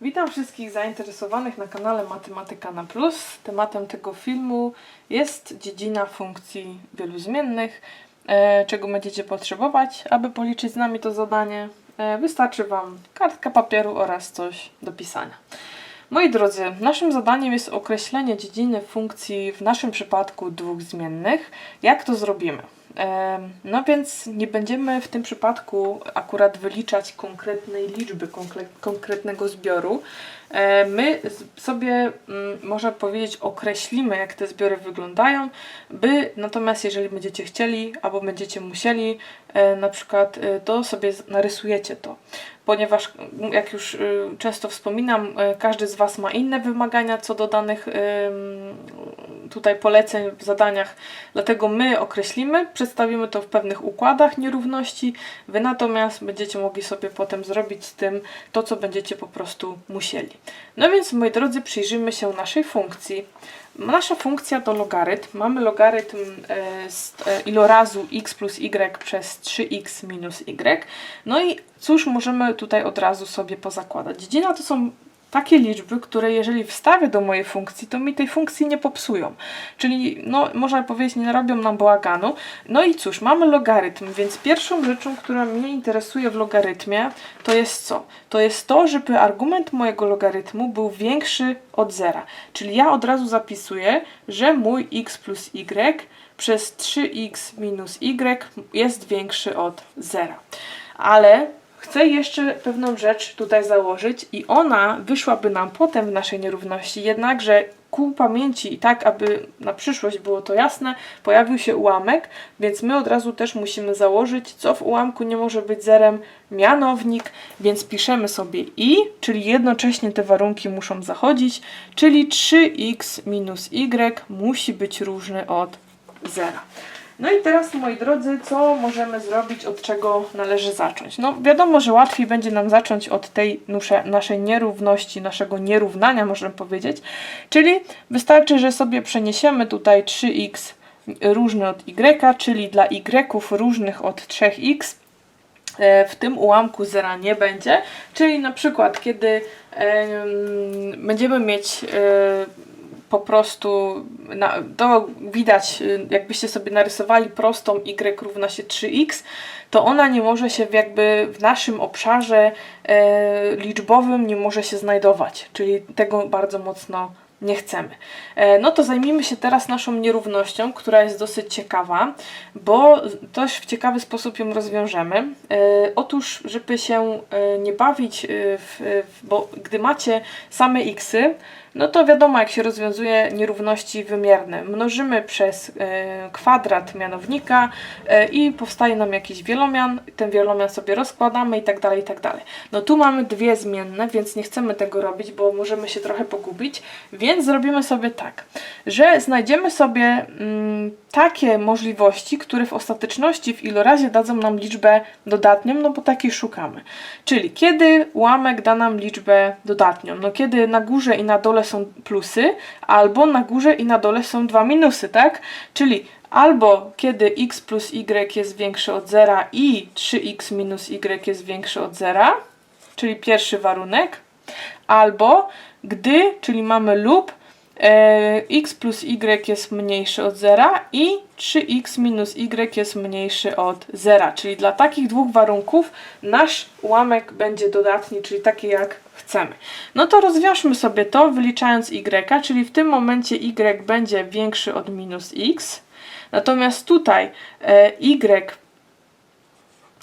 Witam wszystkich zainteresowanych na kanale Matematyka na Plus. Tematem tego filmu jest dziedzina funkcji wielu zmiennych. E, czego będziecie potrzebować, aby policzyć z nami to zadanie? E, wystarczy Wam kartka papieru oraz coś do pisania. Moi drodzy, naszym zadaniem jest określenie dziedziny funkcji w naszym przypadku dwóch zmiennych. Jak to zrobimy? No więc nie będziemy w tym przypadku akurat wyliczać konkretnej liczby, konkre- konkretnego zbioru. My sobie, mm, można powiedzieć, określimy, jak te zbiory wyglądają, by natomiast, jeżeli będziecie chcieli albo będziecie musieli, e, na przykład, e, to sobie narysujecie to. Ponieważ, mm, jak już y, często wspominam, e, każdy z Was ma inne wymagania co do danych tutaj poleceń w zadaniach, dlatego my określimy, przedstawimy to w pewnych układach nierówności, Wy natomiast będziecie mogli sobie potem zrobić z tym to, co będziecie po prostu musieli. No więc, moi drodzy, przyjrzyjmy się naszej funkcji. Nasza funkcja to logarytm. Mamy logarytm e, e, ilorazu x plus y przez 3x minus y. No i cóż możemy tutaj od razu sobie pozakładać? Dziedzina to są takie liczby, które jeżeli wstawię do mojej funkcji, to mi tej funkcji nie popsują. Czyli, no, można powiedzieć, nie narobią nam bałaganu. No i cóż, mamy logarytm, więc pierwszą rzeczą, która mnie interesuje w logarytmie, to jest co? To jest to, żeby argument mojego logarytmu był większy od zera. Czyli ja od razu zapisuję, że mój x plus y przez 3x minus y jest większy od zera. Ale chcę jeszcze pewną rzecz tutaj założyć i ona wyszłaby nam potem w naszej nierówności, jednakże ku pamięci i tak, aby na przyszłość było to jasne, pojawił się ułamek, więc my od razu też musimy założyć, co w ułamku nie może być zerem, mianownik, więc piszemy sobie i, czyli jednocześnie te warunki muszą zachodzić, czyli 3x minus y musi być różny od zera. No i teraz, moi drodzy, co możemy zrobić, od czego należy zacząć? No, wiadomo, że łatwiej będzie nam zacząć od tej naszej nierówności, naszego nierównania, możemy powiedzieć. Czyli wystarczy, że sobie przeniesiemy tutaj 3x różny od y, czyli dla y różnych od 3x e, w tym ułamku zera nie będzie. Czyli na przykład, kiedy em, będziemy mieć e, po prostu, na, to widać, y, jakbyście sobie narysowali prostą y równa się 3x, to ona nie może się jakby w naszym obszarze e, liczbowym nie może się znajdować, czyli tego bardzo mocno nie chcemy. E, No to zajmijmy się teraz naszą nierównością, która jest dosyć ciekawa, bo też w ciekawy sposób ją rozwiążemy. E, Otóż, żeby się e, nie bawić, w, bo gdy macie same xy, no to wiadomo, jak się rozwiązuje nierówności wymierne. Mnożymy przez e, kwadrat mianownika e, i powstaje nam jakiś wielomian, ten wielomian sobie rozkładamy i tak dalej, i tak dalej. No tu mamy dwie zmienne, więc nie chcemy tego robić, bo możemy się trochę pogubić, więc zrobimy sobie tak, że znajdziemy sobie mm, takie możliwości, które w ostateczności w ilorazie dadzą nam liczbę dodatnią, no bo takiej szukamy. Czyli kiedy ułamek da nam liczbę dodatnią? No kiedy na górze i na dole są plusy, albo na górze i na dole są dwa minusy, tak? Czyli albo kiedy x plus y jest większy od zera i 3x minus y jest większy od zera, czyli pierwszy warunek, albo gdy, czyli mamy lub e, x plus y jest mniejszy od zera i 3x minus y jest mniejszy od zera. Czyli dla takich dwóch warunków nasz ułamek będzie dodatni, czyli taki jak chcemy. No to rozwiążmy sobie to wyliczając y, czyli w tym momencie y będzie większy od minus x, natomiast tutaj e, y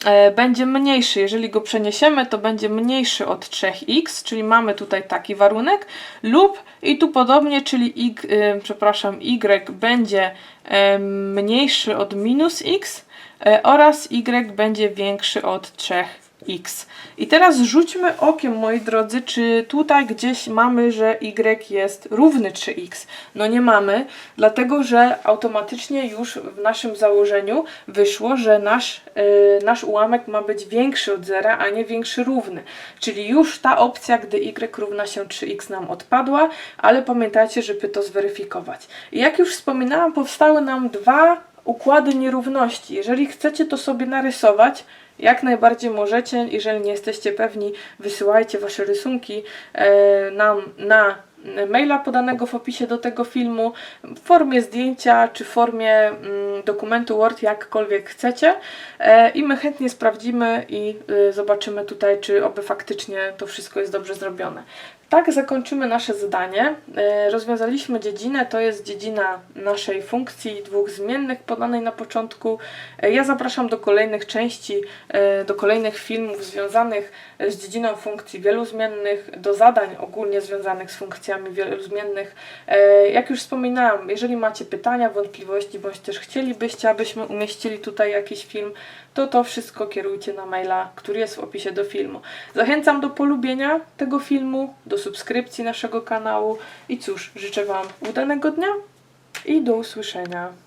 e, będzie mniejszy. Jeżeli go przeniesiemy, to będzie mniejszy od 3x, czyli mamy tutaj taki warunek, lub i tu podobnie, czyli y, e, przepraszam, y będzie mniejszy od minus x oraz y będzie większy od 3x. I teraz rzućmy okiem, moi drodzy, czy tutaj gdzieś mamy, że y jest równy 3x. No nie mamy, dlatego że automatycznie już w naszym założeniu wyszło, że nasz, yy, nasz ułamek ma być większy od zera, a nie większy równy. Czyli już ta opcja, gdy y równa się 3x nam odpadła, ale pamiętajcie, żeby to zweryfikować. I jak już wspominałam, powstały nam dwa układy nierówności. Jeżeli chcecie to sobie narysować, Jak najbardziej możecie, jeżeli nie jesteście pewni, wysyłajcie Wasze rysunki e, nam na maila podanego w opisie do tego filmu w formie zdjęcia czy w formie mm, dokumentu Word, jakkolwiek chcecie e, i my chętnie sprawdzimy i y, zobaczymy tutaj, czy oby faktycznie to wszystko jest dobrze zrobione. Tak zakończymy nasze zadanie. E, Rozwiązaliśmy dziedzinę, to jest dziedzina naszej funkcji dwóch zmiennych podanej na początku. E, Ja zapraszam do kolejnych części, e, do kolejnych filmów związanych z dziedziną funkcji wielozmiennych, do zadań ogólnie związanych z funkcjami wielozmiennych. E, Jak już wspominałam, jeżeli macie pytania, wątpliwości, bądź też chcielibyście, abyśmy umieścili tutaj jakiś film, to to wszystko kierujcie na maila, który jest w opisie do filmu. Zachęcam do polubienia tego filmu, do subskrypcji naszego kanału i cóż, życzę Wam udanego dnia i do usłyszenia.